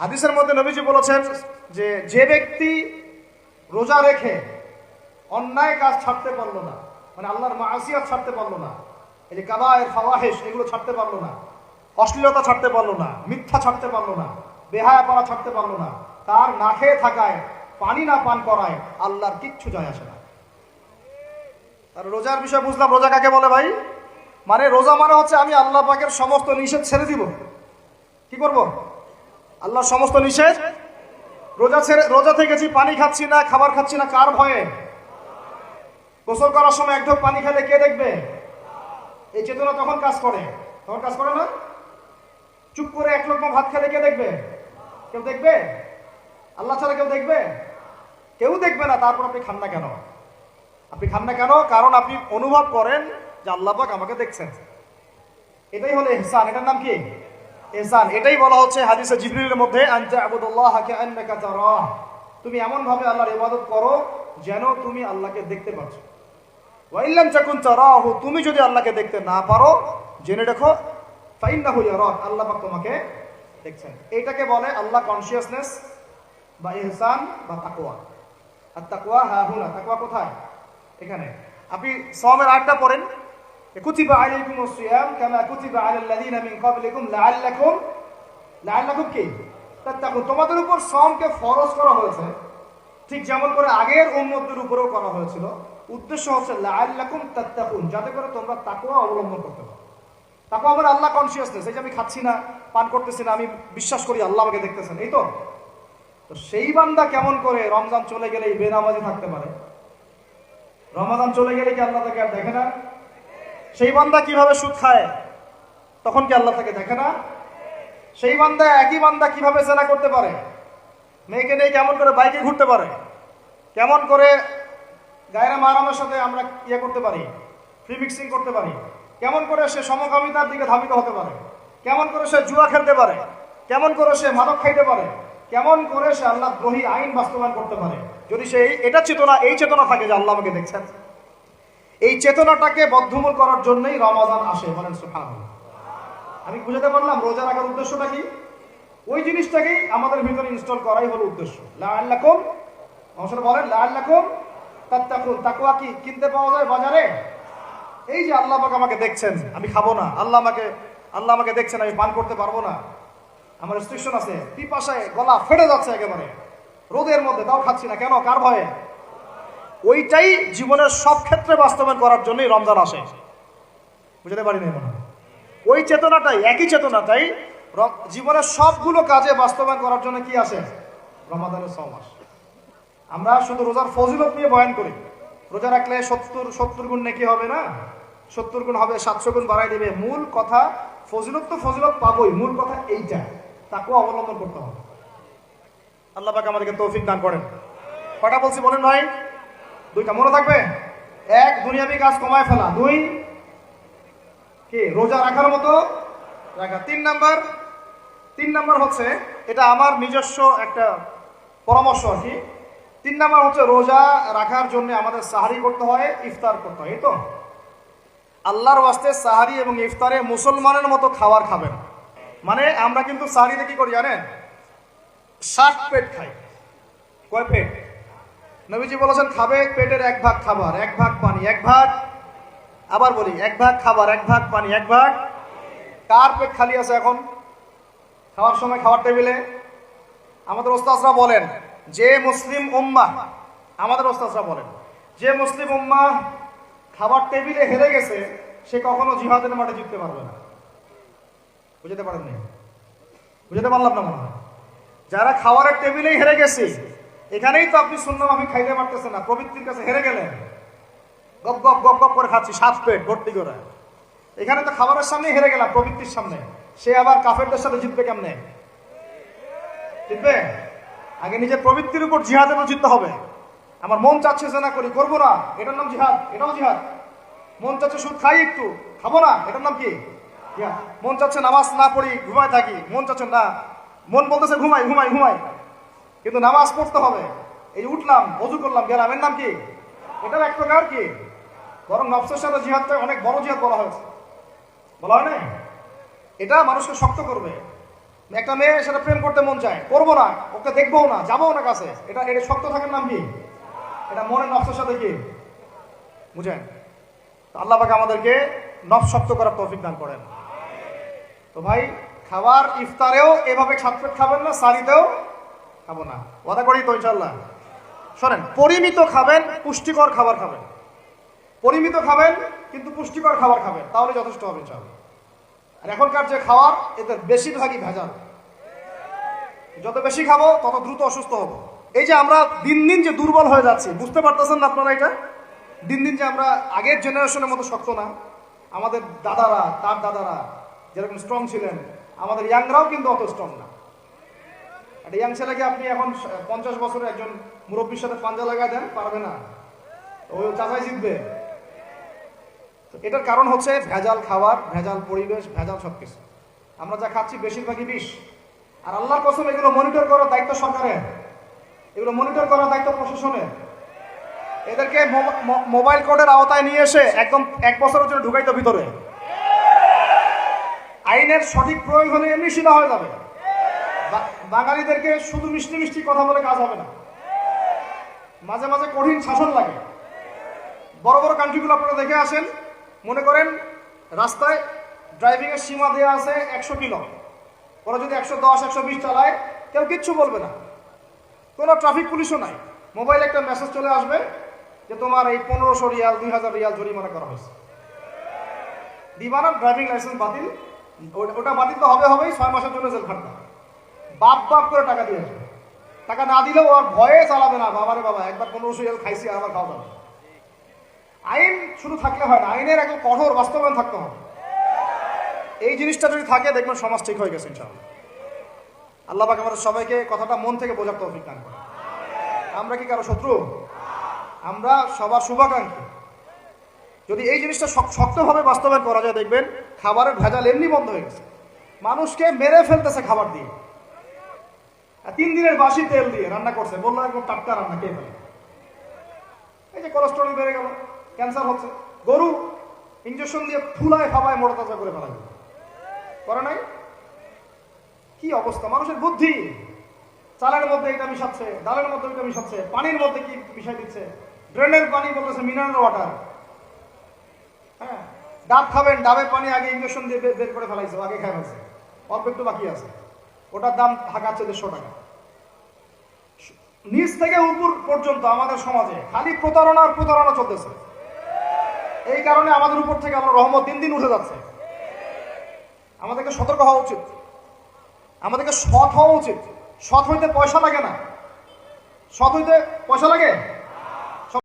হাদিসের মধ্যে নবীজি বলেছেন যে যে ব্যক্তি রোজা রেখে অন্যায় কাজ ছাড়তে পারল না মানে আল্লাহর মাসিয়াত ছাড়তে পারল না, এই যে কাবায়ের ফাওয়াহেশ, এগুলো ছাড়তে পারল না, অশ্লীলতা ছাড়তে পারল না, মিথ্যা ছাড়তে পারল না বেহায়া পাড়া ছাড়তে পারল না, তার না খেয়ে থাকায়, পানি না পান করায় আল্লাহর কিচ্ছু যায় আসে না। আর রোজার বিষয় বুঝলাম, রোজা কাকে বলে ভাই? মানে রোজা মানে হচ্ছে আমি আল্লাহ পাকের সমস্ত নিষেধ ছেড়ে দিব। কি করব? আল্লাহর সমস্ত নিষেধ? রোজা ছেড়ে রোজা থেকেছি, পানি খাচ্ছি না, খাবার খাচ্ছি না, কার ভয়ে? গোসল করার সময় এক ঢোক পানি খেলে কে দেখবে? এই চেতনা তখন কাজ করে। তখন কাজ করে না? চুপ করে এক লোক ভাত খেলে কে দেখবে? কেউ দেখবে? আল্লাহ ছাড়া কেউ দেখবে? কেউ দেখবে না, তারপর আপনি খান না কেন? আপনি খান না কেন? কারণ আপনি অনুভব করেন যে আল্লাহ আমাকে দেখছেন। এটাই হলো ইহসান এটার নাম কি? ইহসান এটাই বলা হচ্ছে হাদিসে জিবরিলের মধ্যে তুমি এমন ভাবে আল্লাহর ইবাদত করো যেন তুমি আল্লাহকে দেখতে পাচ্ছ। ওয়াইল্লাম চাকুন তারাহু, তুমি যদি আল্লাহকে দেখতে না পারো, জেনে রাখো, ফাইন্নাহু ইয়ারাক, আল্লাহ পাক তোমাকে দেখছেন। এটাকে বলে আল্লাহ কনসিয়াসনেস বা ইহসান বা তাকওয়া। আর তাকওয়া হা হুনা, তাকওয়া কোথায়? এখানে। আপনি সওমের আটটা পড়েন। কুতিবা আলাইকুম সিয়াম কামা কুতিবা আলাল লাযিনা মিন ক্বাবলিকুম লাআল্লাকুম লাআল্লাকুম কি? তাত্তাকুন তোমাদের উপর সওমকে ফরজ করা হয়েছে। ঠিক যেমন করে আগের উম্মতদের উপরেও করা হয়েছিল। উদ্দেশ্য হচ্ছে লাআল্লাকুম তাত্তাকুন, যাতে করে তোমরা তাকওয়া অবলম্বন করতে পারো। তাকওয়া আমার আল্লাহ কনসিয়াসনেস এই যে আমি খাচ্ছি না, পান করতেছি না, আমি বিশ্বাস করি আল্লাহ আমাকে দেখতেছেন, এই তো? তো সেই বান্দা কেমন করে রমজান চলে গেলেই বেনামাজি থাকতে পারে? রমাদান চলে গেলে কি আল্লাহ তাকে আর দেখে না? সেই বান্দা কীভাবে সুদ খায়? তখন কি আল্লাহ তাকে দেখে না? সেই বান্দা একই বান্দা কীভাবে জেনা করতে পারে? মেয়েকে নিয়ে কেমন করে বাইকে ঘুরতে পারে? কেমন করে গায়রা মারামের সাথে আমরা ইয়ে করতে পারি? ফ্রি মিক্সিং করতে পারি? কেমন করে সে সমকামিতার দিকে ধাবিত হতে পারে? কেমন করে সে জুয়া খেলতে পারে? কেমন করে সে মাদক খাইতে পারে? কেমন করে সে আল্লাহ দ্রোহী আইন বাস্তবায়ন করতে পারে? যদি সে এটা চেতনা এই চেতনা থাকে যে আল্লাহ আমাকে দেখছেন। এই চেতনাটাকে বদ্ধমূল করার জন্যই রমাদান আসে, বলেন সুবহানাল্লাহ। আমি বুঝাতে পারলাম রোজা রাখার উদ্দেশ্যটা কি? ওই জিনিসটাকেই আমাদের ভিতরে ইনস্টল করাই হলো উদ্দেশ্য। লাআল্লাকুম অবসর বলেন, লাআল্লাকুম তাত্তাকুন, তাকওয়া কি? কিনতে পাওয়া যায় বাজারে? এই যে আল্লাহ পাক আমাকে দেখছেন, আমি খাব না। আল্লাহ আমাকে আল্লাহ আমাকে দেখছেন, আমি পান করতে পারব না। আমার রেস্ট্রিকশন আছে। পিপাসায় গলা ফেটে যাচ্ছে একেবারে। রোদের মধ্যে, তাও খাচ্ছি না। কেন? কার ভয়ে? ওইটাই জীবনের সব ক্ষেত্রে বাস্তবায়ন করার জন্যই রমজান আসে। বুঝতে পারি না ওই চেতনাটাই, একই চেতনাটাই জীবনের সবগুলো কাজে বাস্তবায়ন করার জন্য কি আসে? রমাদানের ছ মাস আমরা শুধু রোজার ফজিলত নিয়ে বয়ান করি। রোজা রাখলে সত্তর সত্তর গুণ নাকি হবে না? সত্তর গুণ হবে, সাতশো গুণ বাড়াই দেবে। মূল কথা, ফজিলত তো ফজিলত পাবোই। মূল কথা এইটা। তাকেও অবলম্বন করতে হবে। আল্লাহ পাক আমাদেরকে তৌফিক দান করেন। কটা বলছি বলেন ভাই? দুইটা মনে থাকবে? এক, দুনিয়াবি কাজ কমায় ফেলা। দুই, কি? রোজা রাখার মতো রাখা। তিন নাম্বার তিন নাম্বার হচ্ছে, এটা আমার নিজস্ব একটা পরামর্শ আর কি। তিন নাম্বার হচ্ছে, রোজা রাখার জন্য আমাদের সাহারি করতে হয়, ইফতার করতে হয় তো? আল্লাহর ওয়াস্তে সাহারি এবং ইফতারে মুসলমানের মতো খাবার খাবেন। মানে আমরা কিন্তু সাহারিতে কি করি জানেন? ষাট পেট খাই। কয় পেট? নবীজি বলেছেন, খাবে পেটের এক ভাগ খাবার, এক ভাগ পানি, এক ভাগ আবার বলি, এক ভাগ খাবার, এক ভাগ পানি, এক ভাগ কার পেট খালি আছে এখন? খাওয়ার সময় খাওয়ার টেবিলে? আমাদের ওস্তাজরা বলেন, যে মুসলিম উম্মা আমাদের ওস্তাজরা বলেন, যে মুসলিম উম্মা খাবার টেবিলে হেরে গেছে, সে কখনো জিহাদের মাঠে জিততে পারবে না। বুঝতে পারেননি? বুঝতে পারলাম না মনে হয়? যারা খাওয়ারের টেবিলেই হেরে গেছে এখানেই তো আপনি শূন্য আমি খাইতে পারতেছেন না, প্রবৃত্তির কাছে হেরে গেলেন। গপ গপ গপ গপ করে খাচ্ছি সাত পেট, ভর্তি করে। এখানে তো খাবারের সামনেই হেরে গেলাম, প্রবৃত্তির সামনে। সে আবার কাফেরদের সাথে জিতবে কেমনে? জিতবে? আগে নিজের প্রবৃত্তির উপর উপর জিততে হবে। আমার মন চাচ্ছে যে না করি, করব না। এটার নাম জিহাদ, এটাও জিহাদ। মন চাচ্ছে সুদ খাই একটু, খাব না, এটার নাম কি? মন চাচ্ছে নামাজ না পড়ি, ঘুমায় থাকি, মন চাচ্ছে না। মন বলতেছে ঘুমাই ঘুমাই ঘুমাই। কিন্তু নামাজ পড়তে হবে। এই উঠলাম অজু করলাম গেলাম এর নাম কি? এটাও এক প্রকার কি? বরং নফসের সাথে জিহাদটা অনেক বড় জিহাদ বলা হয়েছে। বলা হয় না? এটা মানুষকে শক্ত করবে। একটা মেয়ে সেটা প্রেম করতে মন চায়, করব না, ওকে দেখব না, যাব না কাছে। এটা এটা শক্ত থাকার নাম কি? এটা মনের নফসের সাথে কি? বুঝেন? আল্লাহ পাকে আমাদেরকে নফ শক্ত করার তৌফিক দান করেন। তো ভাই, খাবার ইফতারেও এভাবে ছাত্র খাবেন না, সারিতেও খাব না। ওয়াদা করি তো ইনশাল্লাহ শোনেন, পরিমিত খাবেন, পুষ্টিকর খাবার খাবেন। পরিমিত খাবেন, কিন্তু পুষ্টিকর খাবার খাবেন, তাহলে যথেষ্ট হবে ইনশাল্লাহ আর এখনকার যে খাবার এতে বেশিরভাগই ভেজাল। যত বেশি খাব, তত দ্রুত অসুস্থ হব। এই যে আমরা দিন দিন যে দুর্বল হয়ে যাচ্ছি, বুঝতে পারতেছেন না আপনারা এটা? দিন দিন যে আমরা আগের জেনারেশনের মতো শক্ত না। আমাদের দাদারা, তার দাদারা যেরকম স্ট্রং ছিলেন, আমাদের ইয়াংরাও কিন্তু অত স্ট্রং না। একটা ইয়াং ছেলেকে আপনি এখন পঞ্চাশ বছরের একজন মুরব্বীর সাথে পাঞ্জা লাগায় দেন, পারবে না। ওই চাচাই জিতবে। এটার কারণ হচ্ছে ভেজাল খাবার, ভেজাল পরিবেশ, ভেজাল সব কিছু আমরা যা খাচ্ছি বেশিরভাগই বিষ। আর আল্লাহর কসম, এগুলো মনিটর করার দায়িত্ব সরকারের। এগুলো মনিটর করার দায়িত্ব প্রশাসনের। এদেরকে মোবাইল কোডের আওতায় নিয়ে এসে একদম এক বছরের জন্য ঢুকাইতো ভিতরে। আইনের সঠিক প্রয়োগ হলে এমনি সিধা হয়ে যাবে। বাঙালিদেরকে শুধু মিষ্টি মিষ্টি কথা বলে কাজ হবে না। মাঝে মাঝে কঠিন শাসন লাগে। বড় বড় কান্ট্রিগুলো আপনারা দেখে আসেন। মনে করেন, রাস্তায় ড্রাইভিং এর সীমা দেওয়া আছে একশো কিলো। ওরা যদি একশো দশ, একশো বিশ চালায়, কেউ কিচ্ছু বলবে না। কোনো ট্রাফিক পুলিশও নাই। মোবাইলে একটা মেসেজ চলে আসবে যে তোমার এই পনেরোশো রিয়াল, দুই হাজার রিয়াল জরিমানা করা হয়েছে। দিবানা ড্রাইভিং লাইসেন্স বাতিল। ওটা বাতিল তো হবে, হবেই, ছয় মাসের জন্য জেল খাটতে হবে। বাপ বাপ করে টাকা দিয়ে আসবে। টাকা না দিলেও আর ভয়ে চালাবে না। বাবারে বাবা, একবার পনেরোশো রিয়াল খাইছি আবার খাওয়া যাবে না। আইন শুধু থাকলে হয় না, আইনের একদম কঠোর বাস্তবায়ন থাকতে হবে। এই জিনিসটা যদি থাকে, দেখবেন সমাজ ঠিক হয়ে গেছে ইনশাআল্লাহ। আল্লাহ পাক আমাদের সবাইকে কথাটা মন থেকে বোঝার তৌফিক দান করে আমরা কি কারও শত্রু? আমরা সবার শুভাকাঙ্ক্ষী। যদি এই জিনিসটা শক্তভাবে বাস্তবায়ন করা যায়, দেখবেন খাবারের ভেজাল এমনি বন্ধ হয়ে গেছে। মানুষকে মেরে ফেলতেছে খাবার দিয়ে। আর তিন দিনের বাসি তেল দিয়ে রান্না করছে। বলল একদম টাটকা রান্না, খেয়ে ফেলে। এই যে কোলেস্ট্রল বেড়ে গেল ক্যান্সার হচ্ছে। গরু ইঞ্জেকশন দিয়ে ফুলায় খাবায় মোটা তাজা করে ফেলা করে নাই? কি অবস্থা? মানুষের বুদ্ধি। চালের মধ্যে এটা মিশাচ্ছে ডালের মধ্যে এটা মিশাচ্ছে পানির মধ্যে কি মিশাই দিচ্ছে? ড্রেনের পানি বলতেছে মিনারেল ওয়াটার হ্যাঁ? ডাব খাবেন, ডাবের পানি আগে ইঞ্জেকশন দিয়ে বের- করে ফেলাইছে আগে খাই ফেলছে। অল্প একটু বাকি আছে। ওটার দাম হাঁকাচ্ছে দেড়শো টাকা। নিচ থেকে উপর পর্যন্ত আমাদের সমাজে খালি প্রতারণা আর প্রতারণা চলতেছে। এই কারণে আমাদের উপর থেকে আমরা রহমত দিন দিন উঠে যাচ্ছে। আমাদেরকে সতর্ক হওয়া উচিত। আমাদেরকে সৎ হওয়া উচিত। সৎ হইতে পয়সা লাগে না। সৎ হইতে পয়সা লাগে?